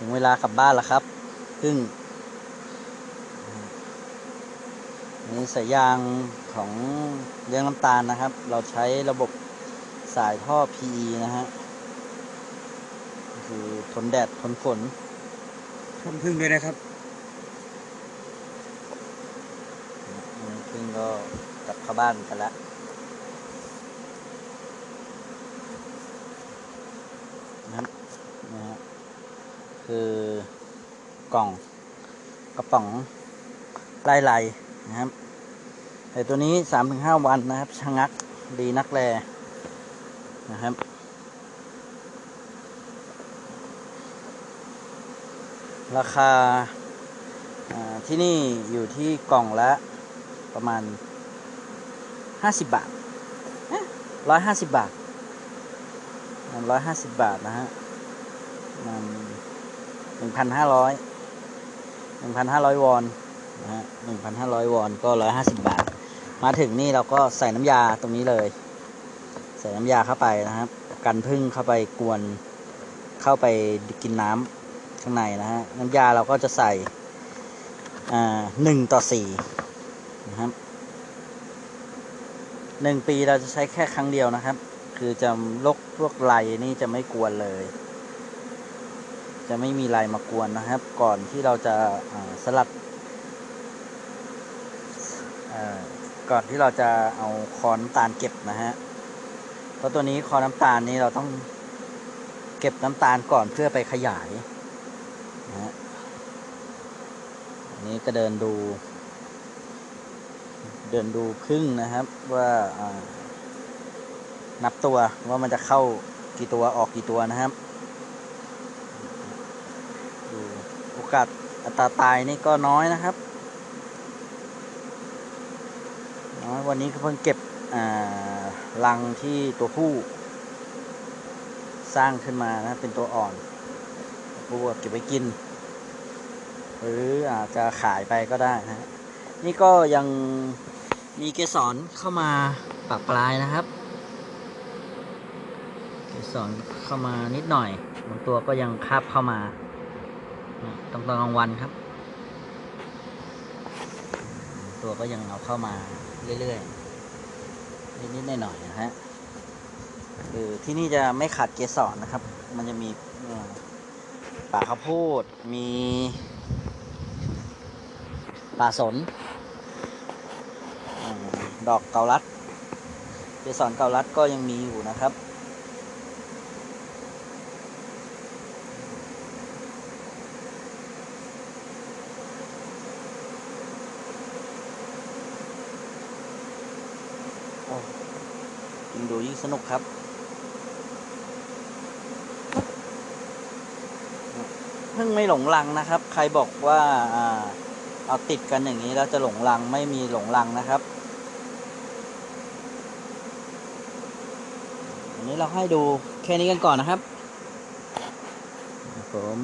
ถึงเวลากลับบ้านแล้วครับพึ่งนี่สายยางของเลี้ยงน้ำตาลนะครับ เราใช้ระบบสายท่อ PE นะฮะคือทนแดด ทนฝนทนพึ่งด้วยนะครับนี่พึ่งก็กลับเข้าบ้านกันแล้วนะครับนะฮะ คือกล่องกระป๋องไล่ไล่นะครับแต่ตัวนี้สามถึงห้าวันนะครับชะงักดีนักแลนะครับ ราคาอ่าที่นี่อยู่ที่กล่องละประมาณห้าสิบบาทร้อยห้าสิบบาทร้อยห้าสิบบาทนะฮะมัน หนึ่งพันห้าร้อยหนึ่งพันห้าร้อยวอนนะฮะหนึ่งพันห้าร้อยวอนก็ร้อยห้าสิบบาท มาถึงนี่เราก็ใส่น้ำยาตรงนี้เลย ใส่น้ำยาเข้าไปนะครับ กันพึ่งเข้าไปกวนเข้าไปกินน้ำข้างในนะฮะน้ำยาเราก็จะใส่อ่าหนึ่งต่อสี่นะครับหนึ่งปีเราจะใช้แค่ครั้งเดียวนะครับ คือจะลกพวกไรนี่จะไม่กวนเลย จะไม่มีไรมากวนนะครับ ก่อนที่เราจะสลัดก่อนที่เราจะเอาคอน้ำตาลเก็บนะฮะเพราะตัวนี้คอน้ำตาลนี้เราต้องเก็บน้ำตาลก่อนเพื่อไปขยายนะฮะอันนี้ก็เดินดู เดินดูพึ่งนะครับว่านับตัวว่ามันจะเข้ากี่ตัวออกกี่ตัวนะครับ ดูโอกาสอัตราตายนี่ก็น้อยนะครับ น้อยวันนี้ก็เพิ่งเก็บรังที่ตัวผู้ สร้างขึ้นมานะเป็นตัวอ่อนผู้เก็บไว้กิน หรืออาจจะขายไปก็ได้นะฮะนี่ก็ยังมีเกสรเข้ามาปะปลายนะครับ เกสรเข้ามานิดหน่อยบางตัวก็ยังคาบเข้ามา ตอนกลางวันครับ ตัวก็ยังเอาเข้ามาเรื่อยๆ นิดๆหน่อยๆนะฮะคือที่นี่จะไม่ขาดเกสรนะครับ มันจะมีป่าข้าวโพด มีป่าสนอดอกเกาลัด เกสรเกาลัดก็ยังมีอยู่นะครับ ยิ่งดูยิ่งสนุกครับ เพิ่งไม่หลงรังนะครับ ใครบอกว่าเอาติดกันอย่างนี้แล้วจะหลงรังไม่มีหลงรังนะครับอันนี้เราให้ดูแค่นี้กันก่อนนะครับผม